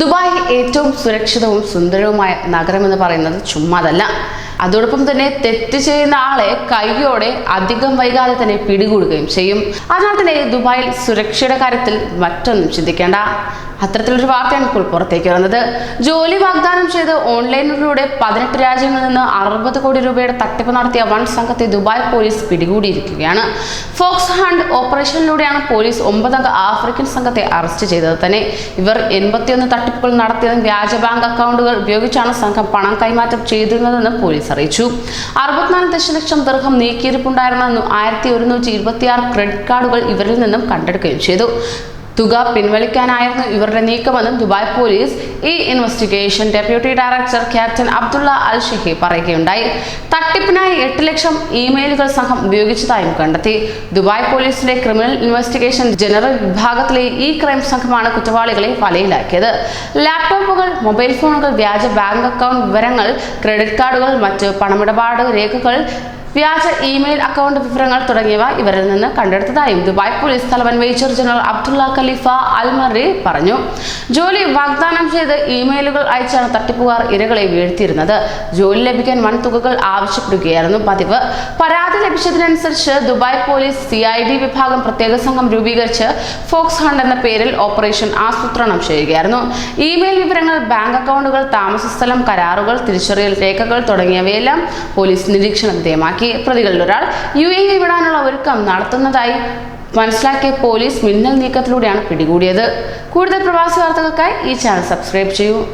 Dubai ഏറ്റവും സുരക്ഷിതവും സുന്ദരവുമായ നഗരമെന്ന് പറയുന്നത് ചുമ്മാതല്ല. അതോടൊപ്പം തന്നെ തെറ്റ് ചെയ്യുന്ന ആളെ കൈയോടെ അധികം വൈകാതെ തന്നെ പിടികൂടുകയും ചെയ്യും. അതിനാൽ തന്നെ ദുബായിൽ സുരക്ഷയുടെ കാര്യത്തിൽ മറ്റൊന്നും ചിന്തിക്കേണ്ട. അത്തരത്തിലൊരു വാർത്തയാണ് ഇപ്പോൾ പുറത്തേക്ക് വന്നത്. ജോലി വാഗ്ദാനം ചെയ്ത് ഓൺലൈനിലൂടെ പതിനെട്ട് രാജ്യങ്ങളിൽ നിന്ന് അറുപത് കോടി രൂപയുടെ തട്ടിപ്പ് നടത്തിയ വൺ സംഘത്തെ ദുബായ് പോലീസ് പിടികൂടിയിരിക്കുകയാണ്. ഫോക്സ് ഹണ്ട് ഓപ്പറേഷനിലൂടെയാണ് പോലീസ് ഒമ്പതംഗ ആഫ്രിക്കൻ സംഘത്തെ അറസ്റ്റ് ചെയ്തത് തന്നെ. ഇവർ എൺപത്തിയൊന്ന് തട്ടിപ്പുകൾ നടത്തിയതും വ്യാജ ബാങ്ക് അക്കൗണ്ടുകൾ ഉപയോഗിച്ചാണ് സംഘം പണം കൈമാറ്റം ചെയ്തിരുന്നതെന്ന് പോലീസ് അറിയിച്ചു. അറുപത്തിനാല് ദശലക്ഷം ദീർഘം നീക്കിയിരിപ്പുണ്ടായിരുന്ന ആയിരത്തി ഒരുന്നൂറ്റി ഇരുപത്തിയാറ് ക്രെഡിറ്റ് കാർഡുകൾ ഇവരിൽ നിന്നും കണ്ടെടുക്കുകയും ചെയ്തു. തുക പിൻവലിക്കാനായിരുന്നു ഇവരുടെ നീക്കമെന്നും ദുബായ് പോലീസ് ഈ investigation deputy director captain Abdullah Al Shehi പറയുകയുണ്ടായി. തട്ടിപ്പിനായി എട്ട് ലക്ഷം ഇമെയിലുകൾ സംഘം ഉപയോഗിച്ചതായും കണ്ടെത്തി. ദുബായ് പോലീസിലെ ക്രിമിനൽ ഇൻവെസ്റ്റിഗേഷൻ ജനറൽ വിഭാഗത്തിലെ ഈ ക്രൈം സംഘമാണ് കുറ്റവാളികളെ വലയിലാക്കിയത്. ലാപ്ടോപ്പുകൾ മൊബൈൽ ഫോണുകൾ വ്യാജ ബാങ്ക് അക്കൗണ്ട് വിവരങ്ങൾ ക്രെഡിറ്റ് കാർഡുകൾ മറ്റ് പണമിടപാട് രേഖകൾ വ്യാജ ഇമെയിൽ അക്കൗണ്ട് വിവരങ്ങൾ തുടങ്ങിയവ ഇവരിൽ നിന്ന് കണ്ടെടുത്തതായും ദുബായ് പോലീസ് തലവൻ major general Abdullah Khalifa Al Marri പറഞ്ഞു. ജോലി വാഗ്ദാനം ചെയ്ത് ഇമെയിലുകൾ അയച്ചാണ് തട്ടിപ്പുകാർ ഇരകളെ വീഴ്ത്തിയിരുന്നത്. ജോലി ലഭിക്കാൻ വൻ തുകകൾ ആവശ്യപ്പെടുകയായിരുന്നു പതിവ്. പരാതി ലഭിച്ചതിനനുസരിച്ച് ദുബായ് പോലീസ് സി വിഭാഗം പ്രത്യേക സംഘം രൂപീകരിച്ച് ഫോക്സ് ഹണ്ട് എന്ന പേരിൽ ഓപ്പറേഷൻ ആസൂത്രണം ചെയ്യുകയായിരുന്നു. ഇമെയിൽ വിവരങ്ങൾ ബാങ്ക് അക്കൗണ്ടുകൾ താമസസ്ഥലം കരാറുകൾ തിരിച്ചറിയൽ രേഖകൾ തുടങ്ങിയവയെല്ലാം പോലീസ് നിരീക്ഷണ വിധേയമാക്കി പ്രതികളിൽ ഒരാൾ യു എ വിടാനുള്ള ഒരുക്കം നടത്തുന്നതായി മനസ്സിലാക്കിയ പോലീസ് മിന്നൽ നീക്കത്തിലൂടെയാണ് പിടികൂടിയത്. കൂടുതൽ പ്രവാസി വാർത്തകൾക്കായി ഈ ചാനൽ സബ്സ്ക്രൈബ് ചെയ്യൂ.